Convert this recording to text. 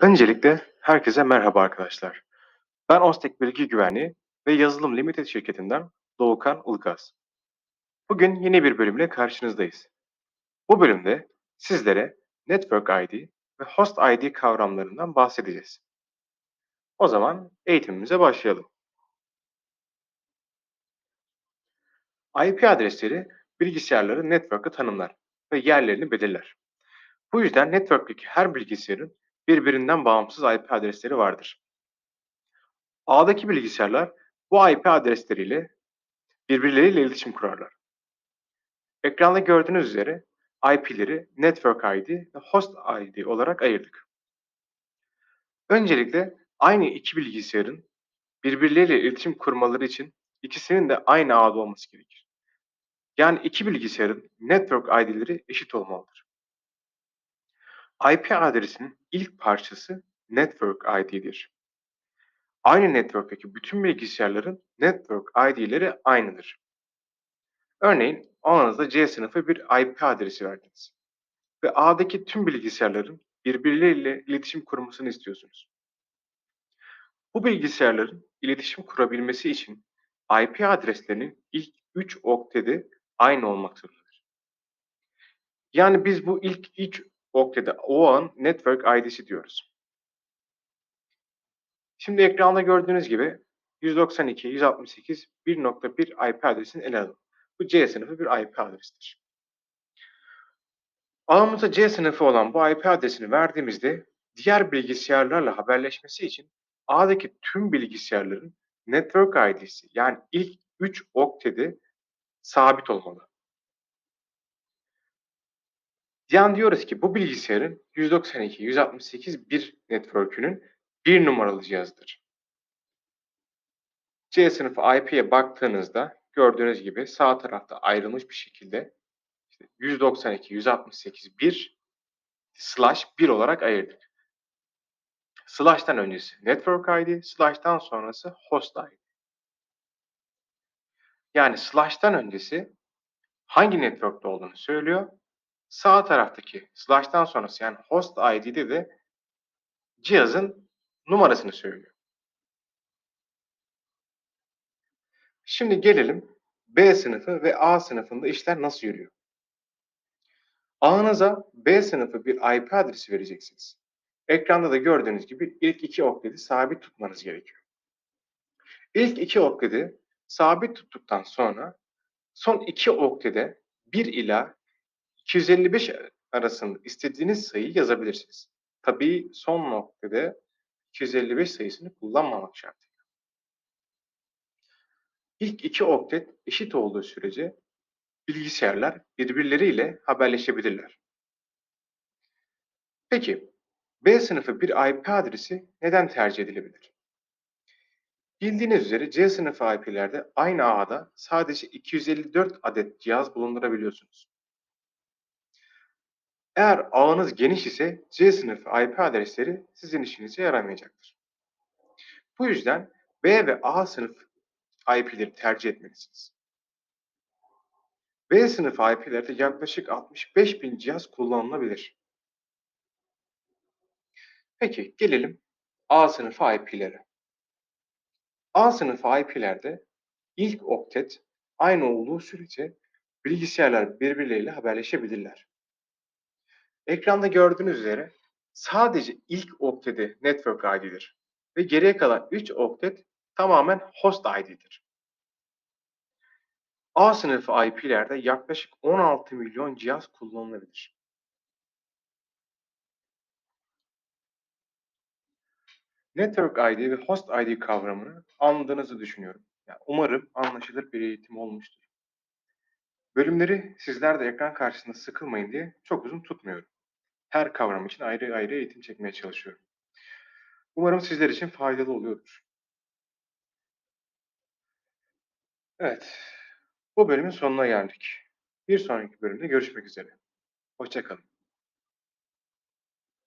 Öncelikle herkese merhaba arkadaşlar. Ben Ostek Bilgi Güvenliği ve Yazılım Limited şirketinden Doğukan Ilgaz. Bugün yeni bir bölümle karşınızdayız. Bu bölümde sizlere Network ID ve Host ID kavramlarından bahsedeceğiz. O zaman eğitimimize başlayalım. IP adresleri bilgisayarları network'ı tanımlar ve yerlerini belirler. Bu yüzden network'teki her bilgisayarın birbirinden bağımsız IP adresleri vardır. Ağdaki bilgisayarlar bu IP adresleriyle birbirleriyle iletişim kurarlar. Ekranda gördüğünüz üzere IP'leri Network ID ve Host ID olarak ayırdık. Öncelikle aynı iki bilgisayarın birbirleriyle iletişim kurmaları için ikisinin de aynı ağda olması gerekir. Yani iki bilgisayarın network ID'leri eşit olmalıdır. IP adresinin ilk parçası network ID'dir. Aynı network'teki bütün bilgisayarların network ID'leri aynıdır. Örneğin ağınızda C sınıfı bir IP adresi verdiniz ve A'daki tüm bilgisayarların birbirleriyle iletişim kurmasını istiyorsunuz. Bu bilgisayarların iletişim kurabilmesi için IP adreslerinin ilk 3 oktedi aynı olmak zorundadır. Yani biz bu ilk 3 oktede o ağın network ID'si diyoruz. Şimdi ekranda gördüğünüz gibi 192, 168, 1.1 IP adresini ele alalım. Bu C sınıfı bir IP adresidir. Ağımıza C sınıfı olan bu IP adresini verdiğimizde diğer bilgisayarlarla haberleşmesi için A'daki tüm bilgisayarların network ID'si yani ilk 3 oktedi sabit olmalı. Yani diyoruz ki bu bilgisayarın 192, 168 bir network'ünün bir numaralı cihazıdır. C sınıfı IP'ye baktığınızda gördüğünüz gibi sağ tarafta ayrılmış bir şekilde işte 192, 168, 1 slash 1 olarak ayırdık. Slash'tan öncesi network ID, slash'tan sonrası host ID. Yani slash'tan öncesi hangi network'te olduğunu söylüyor. Sağ taraftaki slash'tan sonrası yani host ID'de de cihazın numarasını söylüyor. Şimdi gelelim B sınıfı ve A sınıfında işler nasıl yürüyor? Ağınıza B sınıfı bir IP adresi vereceksiniz. Ekranda da gördüğünüz gibi ilk iki oktedi sabit tutmanız gerekiyor. İlk iki oktedi sabit tuttuktan sonra son iki oktede 1 ila 255 arasında istediğiniz sayıyı yazabilirsiniz. Tabii son noktada 255 sayısını kullanmamak şartıyla. İlk iki oktet eşit olduğu sürece bilgisayarlar birbirleriyle haberleşebilirler. Peki B sınıfı bir IP adresi neden tercih edilebilir? Bildiğiniz üzere C sınıfı IP'lerde aynı ağda sadece 254 adet cihaz bulundurabiliyorsunuz. Eğer ağınız geniş ise C sınıfı IP adresleri sizin işinize yaramayacaktır. Bu yüzden B ve A sınıf IP'leri tercih etmelisiniz. B sınıfı IP'lerde yaklaşık 65 bin cihaz kullanılabilir. Peki gelelim A sınıfı IP'lere. A sınıfı IP'lerde ilk oktet aynı olduğu sürece bilgisayarlar birbirleriyle haberleşebilirler. Ekranda gördüğünüz üzere sadece ilk oktedi network ID'dir ve geriye kalan 3 oktet tamamen host ID'dir. A sınıfı IP'lerde yaklaşık 16 milyon cihaz kullanılabilir. Network ID ve Host ID kavramını anladığınızı düşünüyorum. Yani umarım anlaşılır bir eğitim olmuştur. Bölümleri sizler de ekran karşısında sıkılmayın diye çok uzun tutmuyorum. Her kavram için ayrı ayrı eğitim çekmeye çalışıyorum. Umarım sizler için faydalı oluyordur. Evet, bu bölümün sonuna geldik. Bir sonraki bölümde görüşmek üzere. Hoşçakalın.